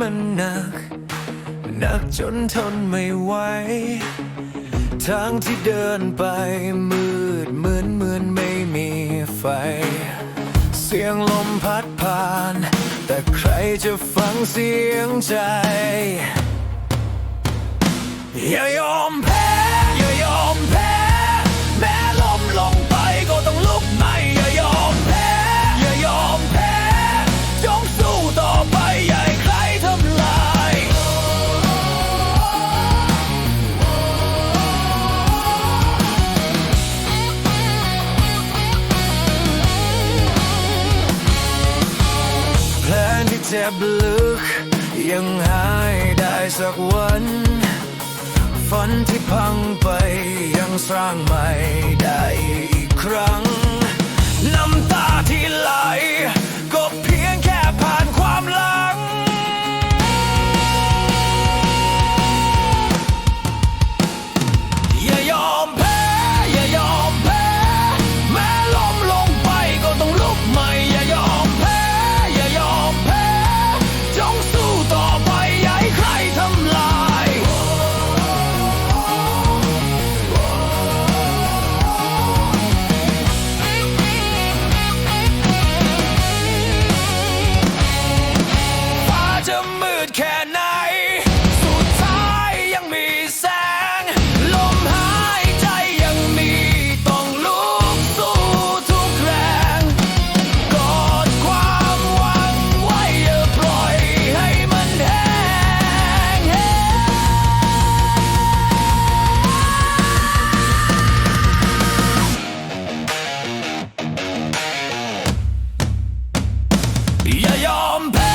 มันหนัก หนักจนทนไม่ไหว ทางที่เดินไปมืดเหมือนเหมือนไม่มีไฟ เสียงลมพัดผ่าน แต่ใครจะฟังเสียงใจ อย่ายอมแพ้ เจ็บลึก ยังหายได้สักวัน ฝันที่พังไปยังสร้างใหม่ได้อีกครั้ง yeah i'm back.